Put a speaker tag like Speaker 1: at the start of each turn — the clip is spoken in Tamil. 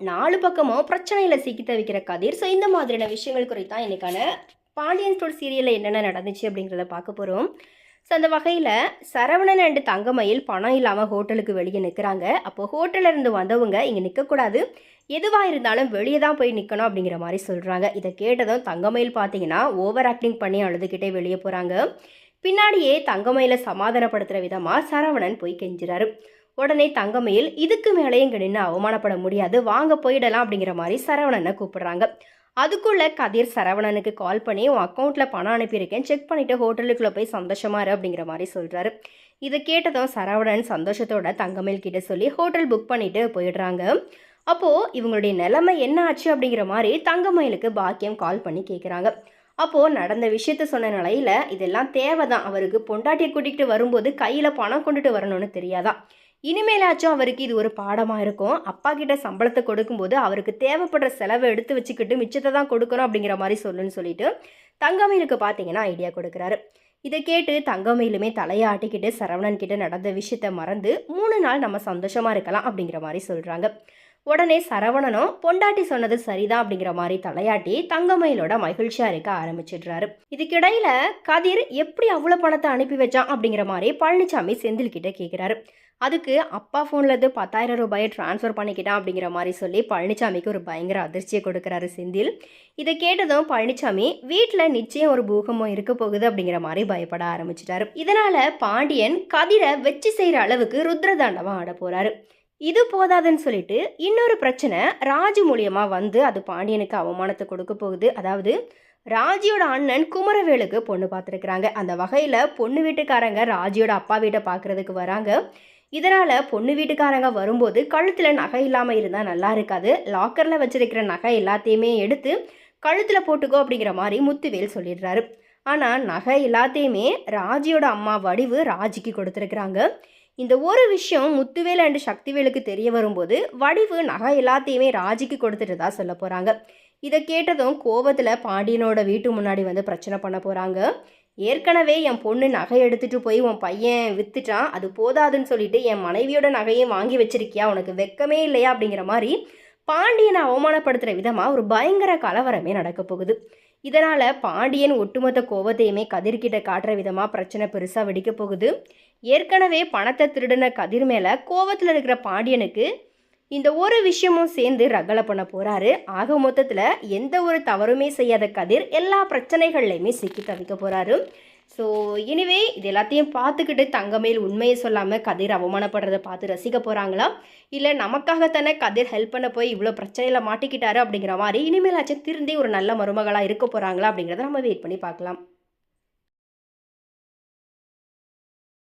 Speaker 1: நாலு பக்கமும் பிரச்சனையில் சிக்கி தவிக்கிற கதிர். ஸோ இந்த மாதிரியான விஷயங்கள் குறித்து தான் பாண்டியன் ஸ்டோர் சீரியலில் என்னென்ன நடந்துச்சு அப்படிங்கிறத பார்க்க போகிறோம் ஸோ அந்த வகையில் சரவணன் அண்டு தங்கமயில் பணம் இல்லாமல் ஹோட்டலுக்கு வெளியே நிற்கிறாங்க அப்போது ஹோட்டலில் இருந்து வந்தவங்க இங்கே நிற்கக்கூடாது எதுவாக இருந்தாலும் வெளியே தான் போய் நிற்கணும் அப்படிங்கிற மாதிரி சொல்கிறாங்க இதை கேட்டதும் தங்கமயில் பார்த்தீங்கன்னா ஓவர் ஆக்டிங் பண்ணி அழுதுகிட்டே வெளியே போகிறாங்க பின்னாடியே தங்கமயில சமாதானப்படுத்துகிற விதமாக சரவணன் போய் கெஞ்சுறாரு. உடனே தங்கமயில் இதுக்கு மேலேயும் இங்கே நின்று அவமானப்பட முடியாது. வாங்க போயிடலாம். அப்படிங்கிற மாதிரி சரவணனை கூப்பிடுறாங்க. அதுக்குள்ளே கதிர் சரவணனுக்கு கால் பண்ணி உன் அக்கௌண்ட்டில் பணம் அனுப்பியிருக்கேன். செக் பண்ணிவிட்டு ஹோட்டலுக்குள்ளே போய் சந்தோஷமா இரு. அப்படிங்கிற மாதிரி சொல்கிறாரு இதை கேட்டதும் சரவணன் சந்தோஷத்தோட தங்கமயில் கிட்ட சொல்லி ஹோட்டல் புக் பண்ணிவிட்டு போயிடுறாங்க. அப்போது இவங்களுடைய நிலைமை என்ன ஆச்சு? அப்படிங்கிற மாதிரி தங்கமயிலுக்கு பாக்கியம் கால் பண்ணி கேட்குறாங்க அப்போது நடந்த விஷயத்த சொன்ன நிலையில் இதெல்லாம் தேவை தான் அவருக்கு பொண்டாட்டியை கூட்டிகிட்டு வரும்போது கையில் பணம் கொண்டுட்டு வரணும்னு தெரியாதான் இனிமேலாச்சும் அவருக்கு இது ஒரு பாடமாக இருக்கும். அப்பா கிட்ட சம்பளத்தை கொடுக்கும்போது அவருக்கு தேவைப்படுற செலவை எடுத்து வச்சுக்கிட்டு மிச்சத்தை தான் கொடுக்கணும் அப்படிங்கிற மாதிரி சொல்லுன்னு சொல்லிட்டு தங்கமயிலுக்கு பார்த்தீங்கன்னா ஐடியா கொடுக்குறாரு. இதை கேட்டு தங்கமயிலுமே தலையை ஆட்டிக்கிட்டு சரவணன் கிட்ட நடந்த விஷயத்த மறந்து மூணு நாள் நம்ம சந்தோஷமாக இருக்கலாம் அப்படிங்கிற மாதிரி சொல்கிறாங்க உடனே சரவணனும் பொண்டாட்டி சொன்னது சரிதான் அப்படிங்கிற மாதிரி தலையாட்டி தங்கமயிலோட மகிழ்ச்சியா இருக்க ஆரம்பிச்சிடுறாரு. இதுக்கிடையில கதிர் எப்படி அவ்வளோ பணத்தை அனுப்பி வச்சான் அப்படிங்கிற மாதிரி பழனிசாமி செந்தில் கிட்ட கேட்குறாரு அதுக்கு அப்பா ஃபோனில் இருந்து பத்தாயிரம் ரூபாயை ட்ரான்ஸ்ஃபர் பண்ணிக்கிட்டான் அப்படிங்கிற மாதிரி சொல்லி பழனிசாமிக்கு ஒரு பயங்கர அதிர்ச்சியை கொடுக்குறாரு செந்தில். இதை கேட்டதும் பழனிசாமி வீட்டில் நிச்சயம் ஒரு பூகம்பம் இருக்க போகுது அப்படிங்கிற மாதிரி பயப்பட ஆரம்பிச்சிட்டாரு. இதனால பாண்டியன் கதிரை வச்சு செய்கிற அளவுக்கு ருத்ரதாண்டவம் ஆட போறாரு. இது போதாதுன்னு சொல்லிட்டு இன்னொரு பிரச்சனை ராஜு மூலியமாக வந்து அது பாண்டியனுக்கு அவமானத்தை கொடுக்க போகுது. அதாவது ராஜியோட அண்ணன் குமரவேலுக்கு பொண்ணு பார்த்துருக்குறாங்க. அந்த வகையில் பொண்ணு வீட்டுக்காரங்க ராஜியோட அப்பா வீட்டை பார்க்குறதுக்கு வராங்க. இதனால் பொண்ணு வீட்டுக்காரங்க வரும்போது கழுத்தில் நகை இல்லாமல் இருந்தால் நல்லா இருக்காது. லாக்கரில் வச்சுருக்கிற நகை எல்லாத்தையுமே எடுத்து கழுத்தில் போட்டுக்கோ அப்படிங்கிற மாதிரி முத்துவேல் சொல்லிடுறாரு. ஆனால் நகை எல்லாத்தையுமே ராஜியோட அம்மா வடிவு ராஜிக்கு கொடுத்துருக்குறாங்க. இந்த ஒரு விஷயம் முத்துவேல் அண்டு சக்திவேலுக்கு தெரிய வரும்போது வடிவு நகை எல்லாத்தையுமே ராஜிக்கு கொடுத்துட்டு தான் சொல்ல போகிறாங்க இதை கேட்டதும் கோபத்தில் பாண்டியனோட வீட்டு முன்னாடி வந்து பிரச்சனை பண்ண போகிறாங்க ஏற்கனவே என் பொண்ணு நகை எடுத்துகிட்டு போய் உன் பையன் விற்றுட்டான் அது போதாதுன்னு சொல்லிட்டு என் மனைவியோட நகையை வாங்கி வச்சிருக்கியா உனக்கு வெக்கமே இல்லையா அப்படிங்கிற மாதிரி பாண்டியனை அவமானப்படுத்துகிற விதமாக ஒரு பயங்கர கலவரமே நடக்க போகுது. இதனால் பாண்டியன் ஒட்டுமொத்த கோவத்தையுமே கதிர்கிட்ட காட்டுற விதமாக பிரச்சனை பெருசாக வெடிக்க போகுது. ஏற்கனவே பணத்தை திருடின கதிர் மேலே கோவத்தில் இருக்கிற பாண்டியனுக்கு இந்த ஒரு விஷயமும் சேர்ந்து ரகலை பண்ண போகிறாரு ஆக மொத்தத்தில் எந்த ஒரு தவறுமே செய்யாத கதிர் எல்லா பிரச்சனைகள்லையுமே சிக்கி தவிக்க போகிறாரு ஸோ எனிவே இது எல்லாத்தையும் பார்த்துக்கிட்டு தங்கமேல் உண்மையை சொல்லாமல் கதிர் அவமானப்படுறதை பார்த்து ரசிக்க போகிறாங்களா இல்லை நமக்காகத்தானே கதிர் ஹெல்ப் பண்ண போய் இவ்வளோ பிரச்சனையில் மாட்டிக்கிட்டாரு அப்படிங்கிற மாதிரி இனிமேலாச்சும் திருந்தி ஒரு நல்ல மருமகளாக இருக்க போகிறாங்களா அப்படிங்கிறத நம்ம வெயிட் பண்ணி பார்க்கலாம்.